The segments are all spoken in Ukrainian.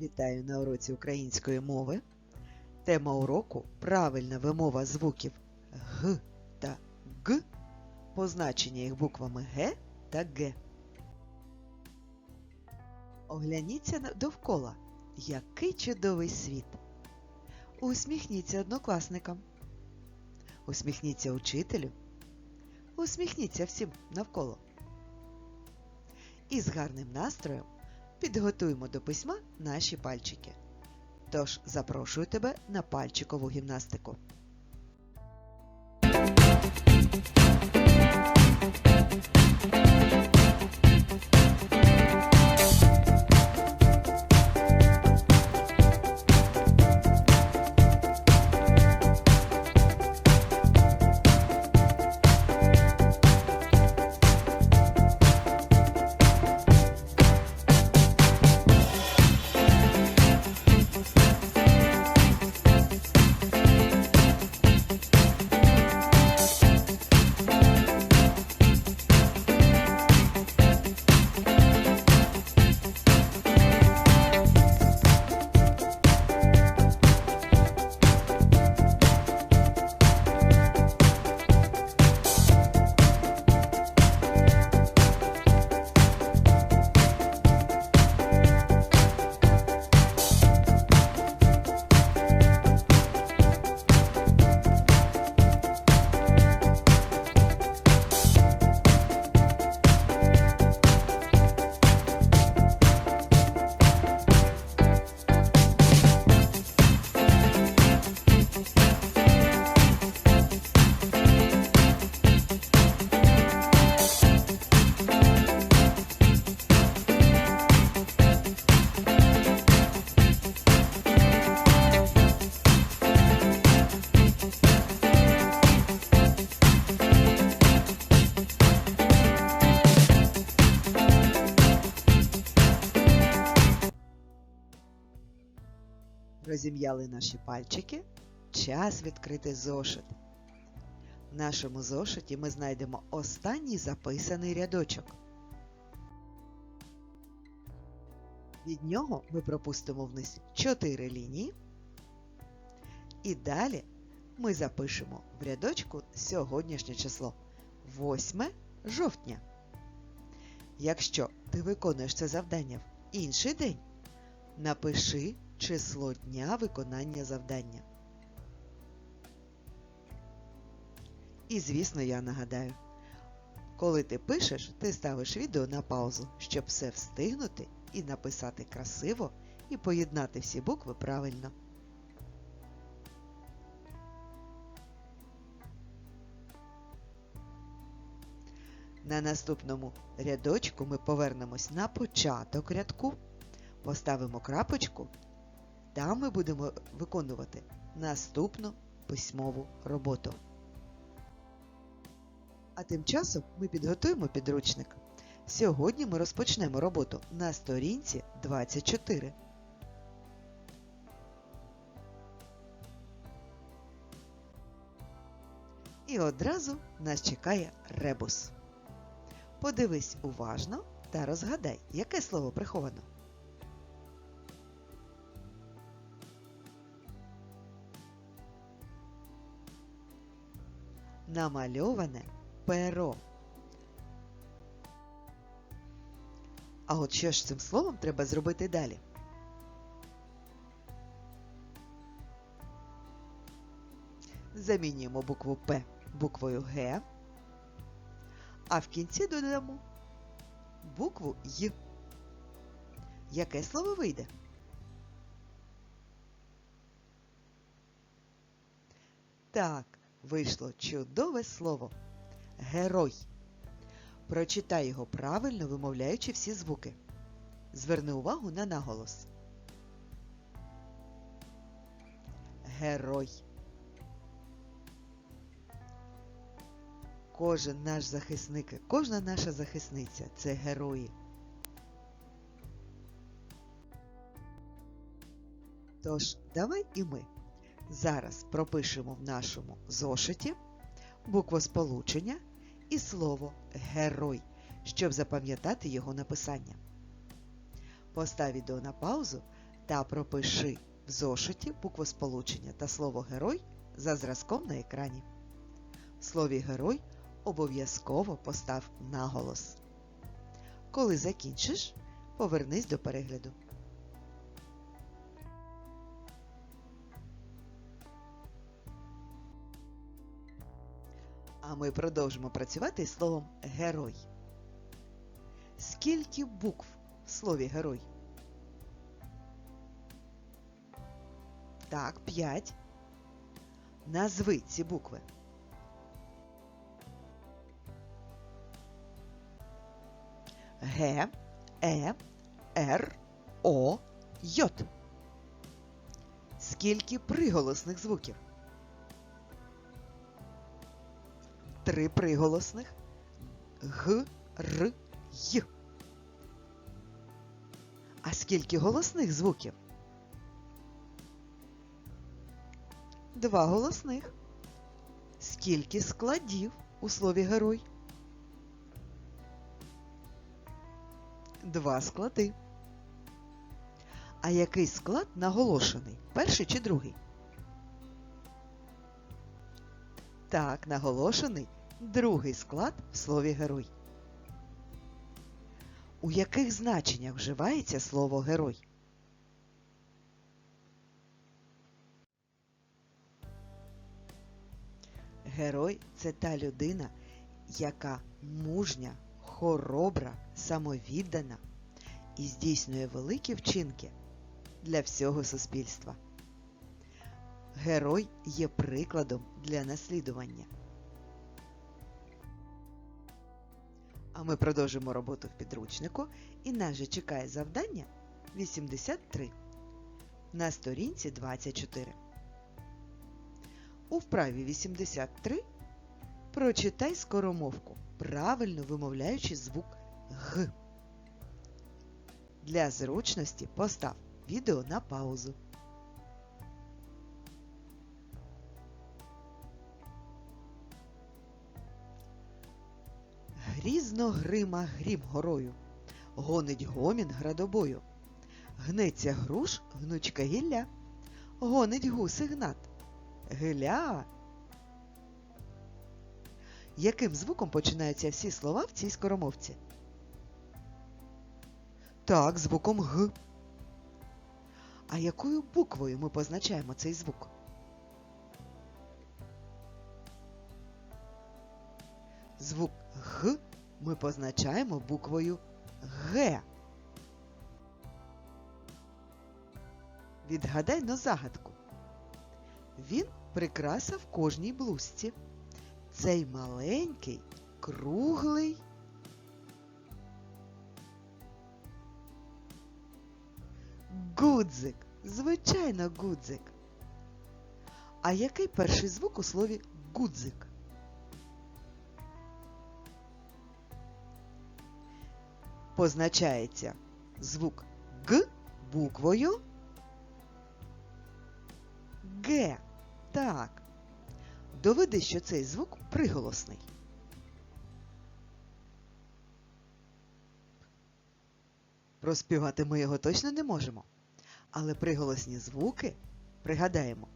Вітаю на уроці української мови. Тема уроку правильна вимова звуків Г та Г, позначення їх буквами Г та Г. Огляніться довкола. Який чудовий світ! Усміхніться однокласникам. Усміхніться учителю. Усміхніться всім навколо. І з гарним настроєм підготуємо до письма наші пальчики. Тож запрошую тебе на пальчикову гімнастику. Розім'яли наші пальчики. Час відкрити зошит. В нашому зошиті ми знайдемо останній записаний рядочок. Від нього ми пропустимо вниз 4 лінії. І далі ми запишемо в рядочку сьогоднішнє число 8 жовтня. Якщо ти виконуєш це завдання в інший день, напиши число дня виконання завдання. І, звісно, я нагадаю, коли ти пишеш, ти ставиш відео на паузу, щоб все встигнути і написати красиво і поєднати всі букви правильно. На наступному рядочку ми повернемось на початок рядку, поставимо крапочку, там ми будемо виконувати наступну письмову роботу. А тим часом ми підготуємо підручник. Сьогодні ми розпочнемо роботу на сторінці 24. І одразу нас чекає ребус. Подивись уважно та розгадай, яке слово приховано. Намальоване перо. А от що ж цим словом треба зробити далі? Замінюємо букву П буквою Г, а в кінці додамо букву Й. Яке слово вийде? Так, вийшло чудове слово. Герой. Прочитай його правильно, вимовляючи всі звуки. Зверни увагу на наголос. Герой. Кожен наш захисник, кожна наша захисниця це герої. Тож, давай і ми зараз пропишемо в нашому зошиті буквосполучення і слово герой, щоб запам'ятати його написання. Постав відео на паузу та пропиши в зошиті буквосполучення та слово герой за зразком на екрані. В слові герой обов'язково постав наголос. Коли закінчиш, повернись до перегляду. Ми продовжимо працювати із словом герой. Скільки букв в слові герой? Так, п'ять. Назви ці букви. Г, Е, Р, О, Й. Скільки приголосних звуків? Три приголосних Г, Р, Й. А скільки голосних звуків? Два голосних. Скільки складів у слові герой? Два склади. А який склад наголошений? Перший чи другий? Так, наголошений другий склад в слові герой. У яких значеннях вживається слово герой? Герой це та людина, яка мужня, хоробра, самовіддана і здійснює великі вчинки для всього суспільства. Герой є прикладом для наслідування. А ми продовжимо роботу в підручнику і нас же чекає завдання 83 на сторінці 24. У вправі 83 прочитай скоромовку, правильно вимовляючи звук Г. Для зручності постав відео на паузу. Грізно грима грім горою, гонить гомін градобою. Гнеться груш, гнучка гілля, гонить гуси гнат. Гиля. Яким звуком починаються всі слова в цій скоромовці? Так, звуком Г. А якою буквою ми позначаємо цей звук? Звук Г ми позначаємо буквою Г. Відгадай на загадку. Він прикраса в кожній блузці. Цей маленький, круглий. Гудзик. Звичайно, гудзик. А який перший звук у слові гудзик? Позначається звук Г буквою Г. Так. Доведи, що цей звук приголосний. Проспівати ми його точно не можемо. Але приголосні звуки, пригадаємо,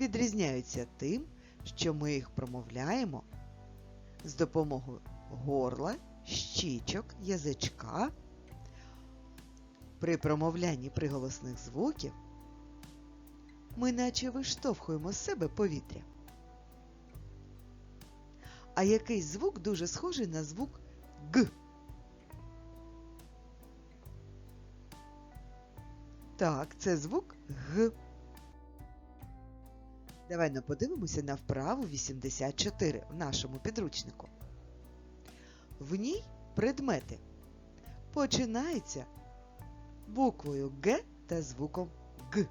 відрізняються тим, що ми їх промовляємо з допомогою горла, щічок, язичка. При промовлянні приголосних звуків ми наче виштовхуємо з себе повітря. А який звук дуже схожий на звук Г? Так, це звук Г. Давай подивимося на вправу 84 в нашому підручнику. В ній предмети починаються буквою Г та звуком Г.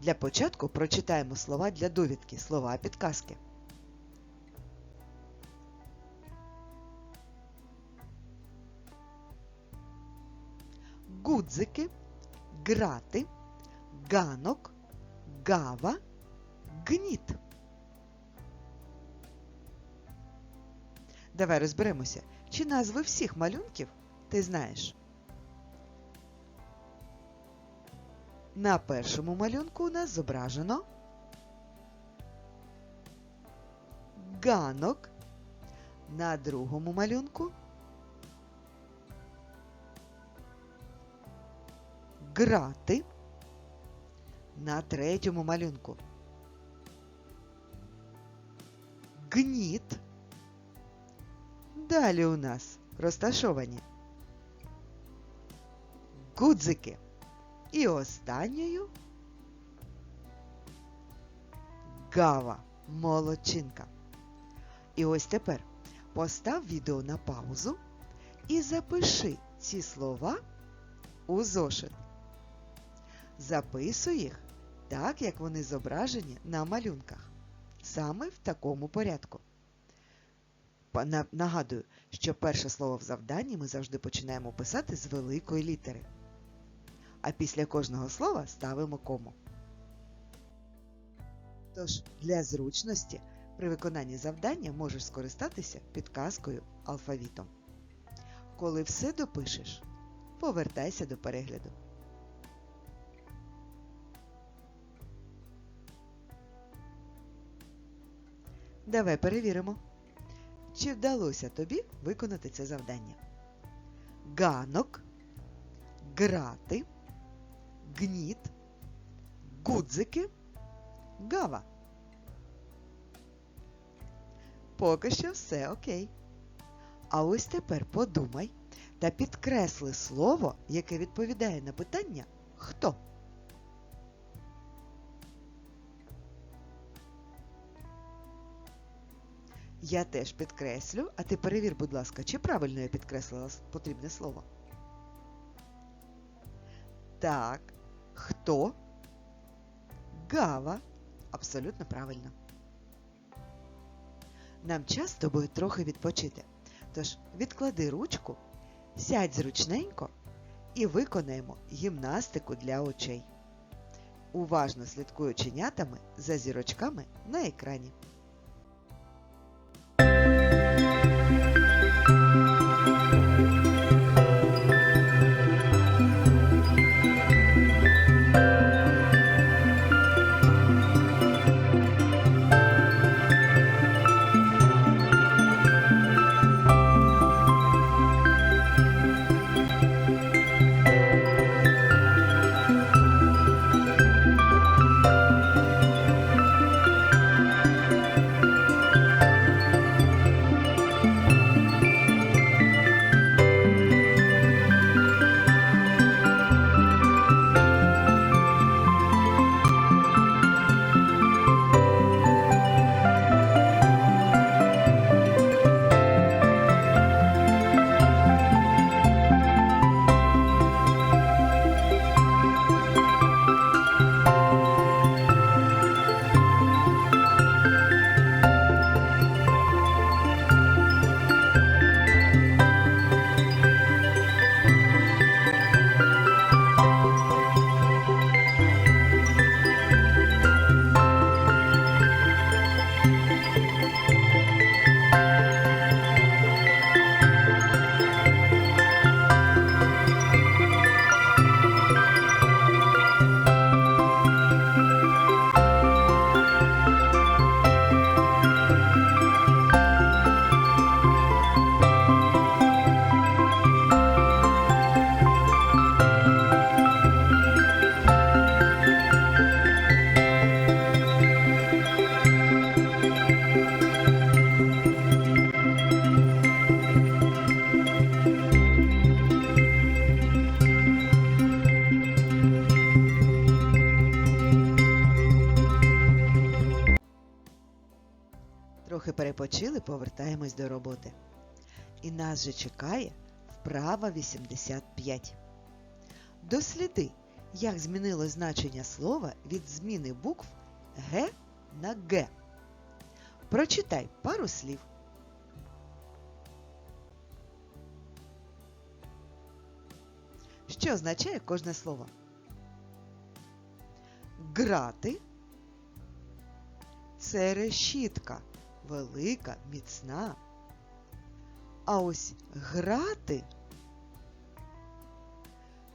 Для початку прочитаємо слова для довідки, слова підказки. Гудзики, грати, ганок, гава, гніт. Давай розберемося, чи назви всіх малюнків ти знаєш. На першому малюнку у нас зображено ганок. На другому малюнку грати. На третьому малюнку гніт. Далі у нас розташовані гудзики. І останньою гава молодчинка. І ось тепер постав відео на паузу і запиши ці слова у зошит. Записуй їх так, як вони зображені на малюнках. Саме в такому порядку. Нагадую, що перше слово в завданні ми завжди починаємо писати з великої літери. А після кожного слова ставимо кому. Тож, для зручності при виконанні завдання можеш скористатися підказкою алфавітом. Коли все допишеш, повертайся до перегляду. Давай перевіримо, чи вдалося тобі виконати це завдання. Ганок, грати, гніт, гудзики, гава. Поки що все окей. А ось тепер подумай та підкресли слово, яке відповідає на питання хто. Я теж підкреслю, а ти перевір, будь ласка, чи правильно я підкреслила потрібне слово. Так, хто? Гава. Абсолютно правильно. Нам час з тобою трохи відпочити. Тож відклади ручку, сядь зручненько і виконаємо гімнастику для очей. Уважно слідкуй оченятами за зірочками на екрані. Перепочили, повертаємось до роботи. І нас же чекає вправа 85. Досліди, як змінилось значення слова від зміни букв Г на Г. Прочитай пару слів. Що означає кожне слово? Грати це решітка, велика, міцна. А ось грати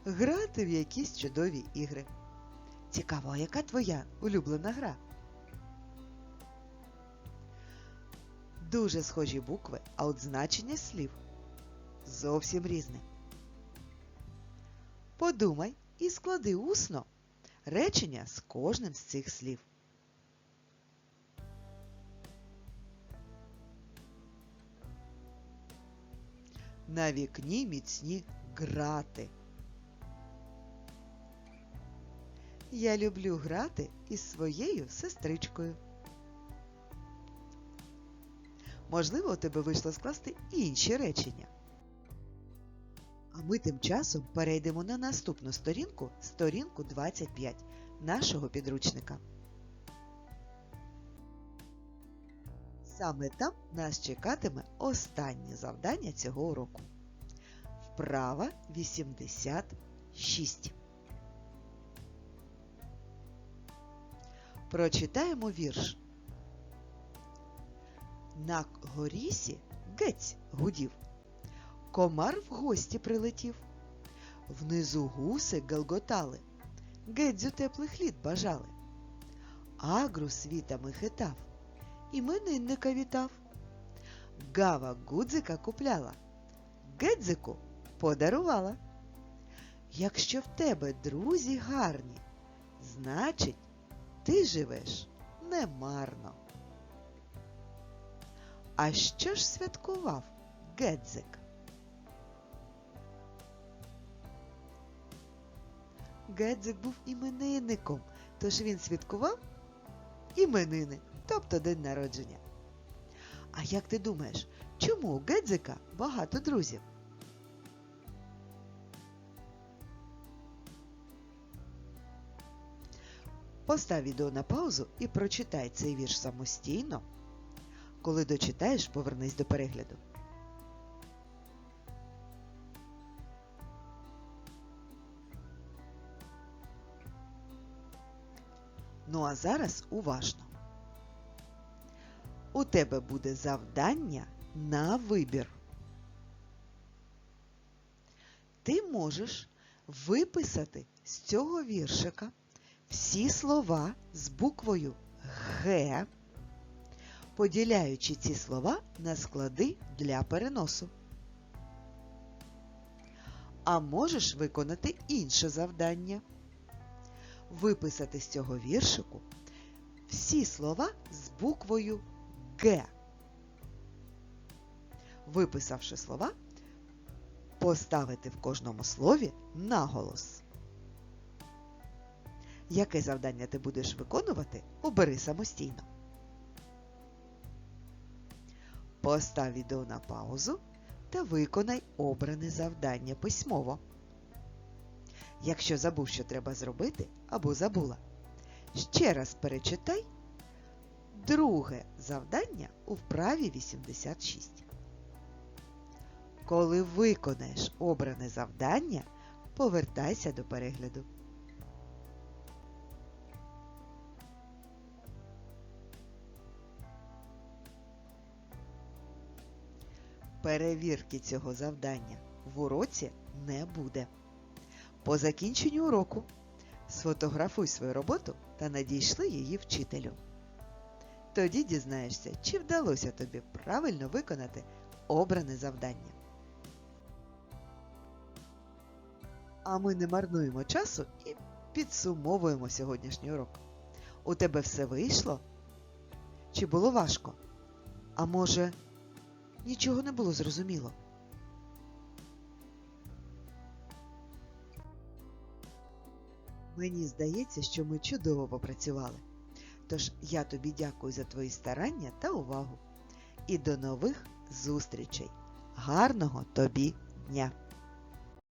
грати в якісь чудові ігри. Цікаво, яка твоя улюблена гра? Дуже схожі букви, а от значення слів зовсім різне. Подумай і склади усно речення з кожним з цих слів. На вікні міцні грати. Я люблю грати із своєю сестричкою. Можливо, у тебе вийшло скласти інші речення. А ми тим часом перейдемо на наступну сторінку, сторінку 25 нашого підручника. Саме там нас чекатиме останнє завдання цього уроку. Вправа 86. Прочитаємо вірш. На горісі гець гудів. Комар в гості прилетів. Внизу гуси галготали. Гедзю теплих літ бажали. Агру світами хитав. Іменинника вітав. Гава гудзика купляла. Гедзику подарувала. Якщо в тебе друзі гарні, значить, ти живеш немарно. А що ж святкував Гедзик? Гедзик був іменинником, тож він святкував іменини, тобто день народження. А як ти думаєш, чому у Гедзика багато друзів? Постав відео на паузу і прочитай цей вірш самостійно. Коли дочитаєш, повернись до перегляду. Ну а зараз уважно. У тебе буде завдання на вибір. Ти можеш виписати з цього віршика всі слова з буквою Г, поділяючи ці слова на склади для переносу. А можеш виконати інше завдання. Виписати з цього віршику всі слова з буквою Г. Виписавши слова, поставити в кожному слові наголос. Яке завдання ти будеш виконувати, обери самостійно. Постав відео на паузу та виконай обране завдання письмово. Якщо забув, що треба зробити або забула, ще раз перечитай друге завдання у вправі 86. Коли виконаєш обране завдання, повертайся до перегляду. Перевірки цього завдання в уроці не буде. По закінченню уроку сфотографуй свою роботу та надійшли її вчителю. Тоді дізнаєшся, чи вдалося тобі правильно виконати обране завдання. А ми не марнуємо часу і підсумовуємо сьогоднішній урок. У тебе все вийшло? Чи було важко? А може, нічого не було зрозуміло? Мені здається, що ми чудово попрацювали. Тож я тобі дякую за твої старання та увагу. І до нових зустрічей. Гарного тобі дня!